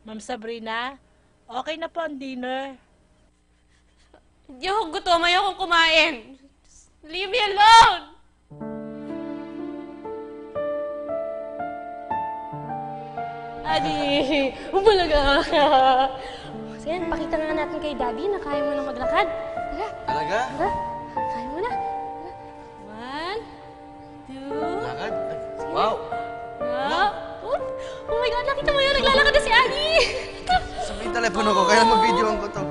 Ma'am Sabrina, okay na po ang dinner. Hindi ako gutom. Ayokong kumain. Just leave me alone! Adi, umalaga ka. Yan, pakita nga natin kay Daddy na kaya mo na maglakad. Tara, Talaga? tara. Adi. Sabi yung telepono ko, kaya mag-videoan ko to.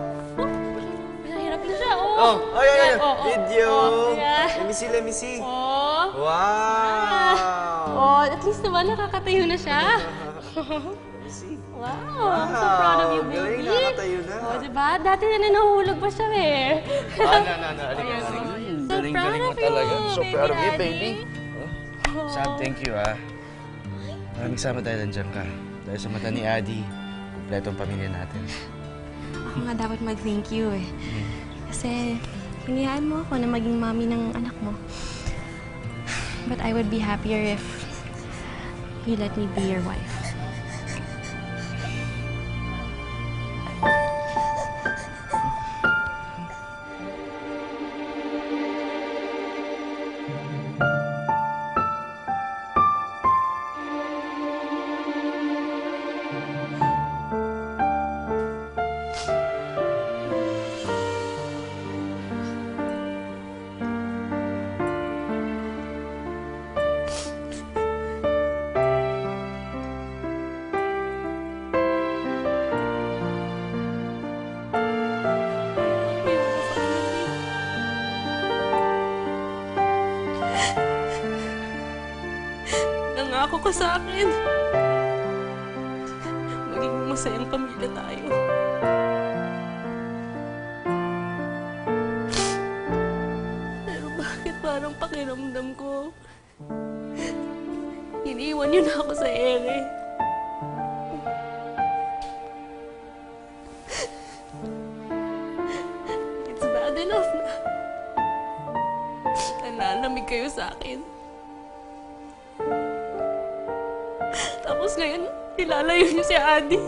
Mahirap na siya, oh. Oh, ay, ay, ay. Oh, oh, Video! oh, yeah. Let me see, let me see. Oh. Wow! Oh, at least naman nakakatayo na siya. Let me see. Wow, I'm so proud of you, Wow, baby. galing, nakakatayo na. Oh, diba? Dati na nahuhulog pa siya eh. Ah, na, na, na. Halika, Ayan, halika. oh. So Galing, proud galing mo of you, talaga. So baby proud of you, daddy. baby. Oh. Sam, thank you, ah. Maraming sama dahil nandiyan ka. Dahil sa mata ni Adi, kompletong pamilya natin. Ako nga dapat mag-thank you eh. Kasi piniyaan mo ako na maging mami ng anak mo. But I would be happier if you let me be your wife. Nangako ka sa akin. Maging masayang pamilya tayo. Pero bakit parang pakiramdam ko? Iniwan na ako sa ere. It's bad enough na nalalamig kayo sa akin. Tapos ngayon, ilalayo niyo si Adi.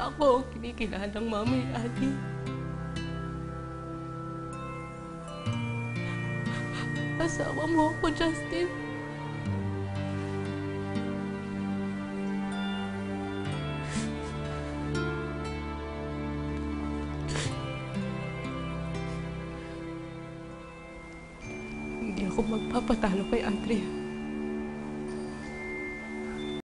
Ako ang kinikilalang mama ni Adi. Asawa mo ako, Justin. Hindi ako magpapatalo kay Andrea.